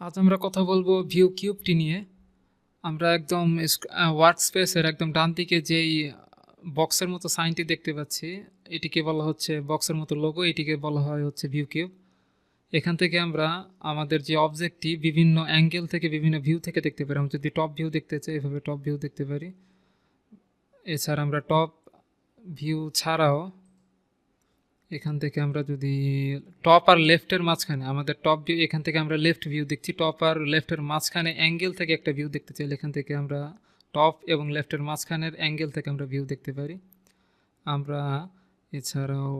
আজ আমরা কথা বলব ভিউ কিউবটি নিয়ে। আমরা একদম ওয়ার্ক স্পেসের একদম ডান দিকে যেই বক্সের মতো সাইনটি দেখতে পাচ্ছি, এটিকে বলা হচ্ছে বক্সের মতো লোগো এটিকে বলা হয় হচ্ছে ভিউ কিউব এখান থেকে আমরা আমাদের যে অবজেক্টটি বিভিন্ন অ্যাঙ্গেল থেকে বিভিন্ন ভিউ থেকে দেখতে পারি। আমরা যদি টপ ভিউ দেখতে চাই, এভাবে টপ ভিউ দেখতে পারি। এছাড়া আমরা টপ ভিউ ছাড়াও এখান থেকে আমরা যদি টপ আর লেফটের মাঝখানে, আমাদের টপ ভিউ এখান থেকে আমরা লেফট ভিউ দেখছি। টপ আর লেফটের মাঝখানে অ্যাঙ্গেল থেকে একটা ভিউ দেখতে চাইলে এখান থেকে আমরা টপ এবং লেফটের মাঝখানের অ্যাঙ্গেল থেকে আমরা ভিউ দেখতে পারি। আমরা এছাড়াও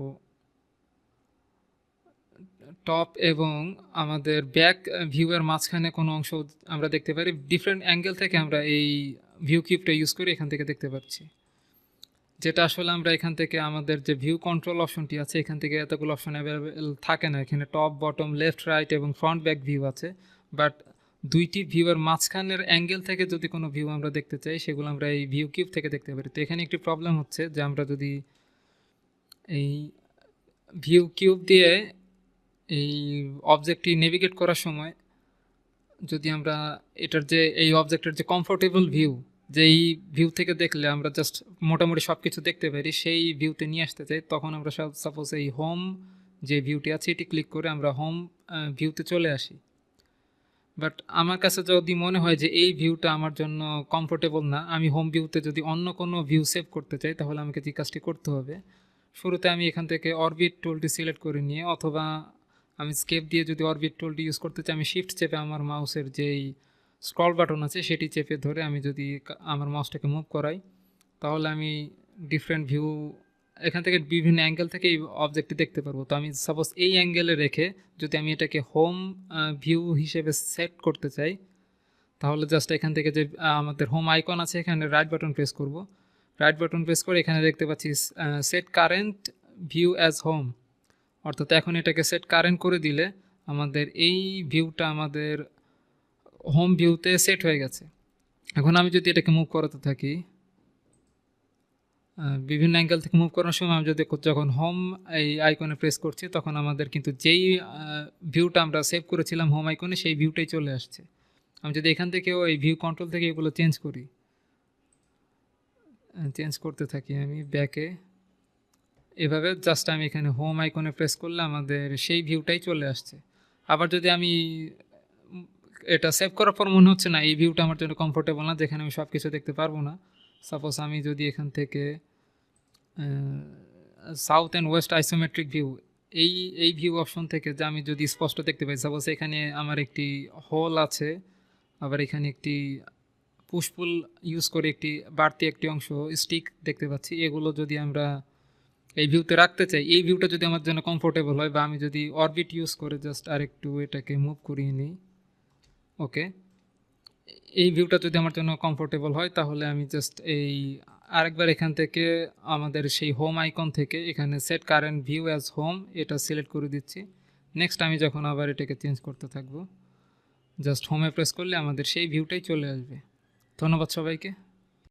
টপ এবং আমাদের ব্যাক ভিউয়ের মাঝখানে কোনো অংশ আমরা দেখতে পারি। ডিফারেন্ট অ্যাঙ্গেল থেকে আমরা এই ভিউ কিউবটা ইউজ করে এখান থেকে দেখতে পাচ্ছি। যেটা আসলে আমরা এখান থেকে আমাদের যে ভিউ কন্ট্রোল অপশনটি আছে, এখান থেকে এতগুলো অপশন অ্যাভেলেবেল থাকে না। এখানে টপ বটম লেফট রাইট এবং ফ্রন্ট ব্যাক ভিউ আছে। বাট দুইটি ভিউয়ের মাঝখানের অ্যাঙ্গেল থেকে যদি কোনো ভিউ আমরা দেখতে চাই, সেগুলো আমরা এই ভিউ কিউব থেকে দেখতে পারি। তো এখানে একটি প্রবলেম হচ্ছে যে আমরা যদি এই ভিউ কিউব দিয়ে এই অবজেক্টটি নেভিগেট করার সময় যদি আমরা এটার যে, এই অবজেক্টের যে কমফোর্টেবল ভিউ যেই ভিউ থেকে দেখলে আমরা জাস্ট মোটামুটি সব কিছু দেখতে পারি, সেই ভিউতে নিয়ে আসতে চাই। তখন আমরা সাপোজ এই হোম যে ভিউটি আছে, এটি ক্লিক করে আমরা হোম ভিউতে চলে আসি। বাট আমার কাছে যদি মনে হয় যে এই ভিউটা আমার জন্য কমফোর্টেবল না, আমি হোম ভিউতে যদি অন্য কোনো ভিউ সেভ করতে চাই, তাহলে আমাকে যে কাজটি করতে হবে, শুরুতে আমি এখান থেকে অরবিট টুলটি সিলেক্ট করে নিয়ে, অথবা আমি স্কেপ দিয়ে যদি অরবিট টুলটি ইউজ করতে চাই, আমি শিফট চেপে আমার মাউসের যেই স্ক্রল বাটন আছে, সেটি চেপে ধরে আমি যদি আমার মাউসটাকে মুভ করাই, তাহলে আমি ডিফারেন্ট ভিউ এখান থেকে বিভিন্ন অ্যাঙ্গেল থেকে এই অবজেক্টটি দেখতে পারব। তো আমি সাপোজ এই অ্যাঙ্গেলে রেখে যদি আমি এটাকে হোম ভিউ হিসেবে সেট করতে চাই, তাহলে জাস্ট এখান থেকে যে আমাদের হোম আইকন আছে, এখানে রাইট বাটন প্রেস করব। রাইট বাটন প্রেস করে এখানে দেখতে পাচ্ছি set current view as home অর্থাৎ এখন এটাকে সেট কারেন্ট করে দিলে আমাদের এই ভিউটা আমাদের হোম ভিউতে সেট হয়ে গেছে। এখন আমি যদি এটাকে মুভ করাতে থাকি বিভিন্ন অ্যাঙ্গেল থেকে মুভ করার সময় আমি যদি যখন হোম এই আইকনে প্রেস করছি, তখন আমাদের কিন্তু যেই ভিউটা আমরা সেভ করেছিলাম হোম আইকনে সেই ভিউটাই চলে আসছে। আমি যদি এখান থেকেও এই ভিউ কন্ট্রোল থেকে এগুলো চেঞ্জ করি চেঞ্জ করতে থাকি আমি ব্যাকে এভাবে জাস্ট আমি এখানে হোম আইকনে প্রেস করলে আমাদের সেই ভিউটাই চলে আসছে। আবার যদি আমি এটা সেভ করার পর মনে হচ্ছে না, এই ভিউটা আমার জন্য কমফোর্টেবল না, যেখানে আমি সব কিছু দেখতে পারব না। সাপোজ আমি যদি এখান থেকে south and west isometric view এই এই ভিউ অপশন থেকে যে আমি যদি স্পষ্ট দেখতে পাই সাপোজ এখানে আমার একটি হল আছে, আবার এখানে একটি পুষ্পুল ইউজ করে একটি বাড়তি একটি অংশ স্টিক দেখতে পাচ্ছি, এগুলো যদি আমরা এই ভিউতে রাখতে চাই, এই ভিউটা যদি আমার জন্য কমফোর্টেবল হয় বা আমি যদি অরবিট ইউজ করে জাস্ট আরেকটু এটাকে মুভ করিয়ে নিই ওকে। এই ভিউটা যদি আমার জন্য কমফোর্টেবল হয়, তাহলে আমি জাস্ট এই আরেকবার এখান থেকে আমাদের সেই হোম আইকন থেকে এখানে set current view as home এটা সিলেক্ট করে দিচ্ছি। নেক্সট আমি যখন আবার এটাকে চেঞ্জ করতে থাকব জাস্ট হোমে প্রেস করলে আমাদের সেই ভিউটাই চলে আসবে। ধন্যবাদ সবাইকে।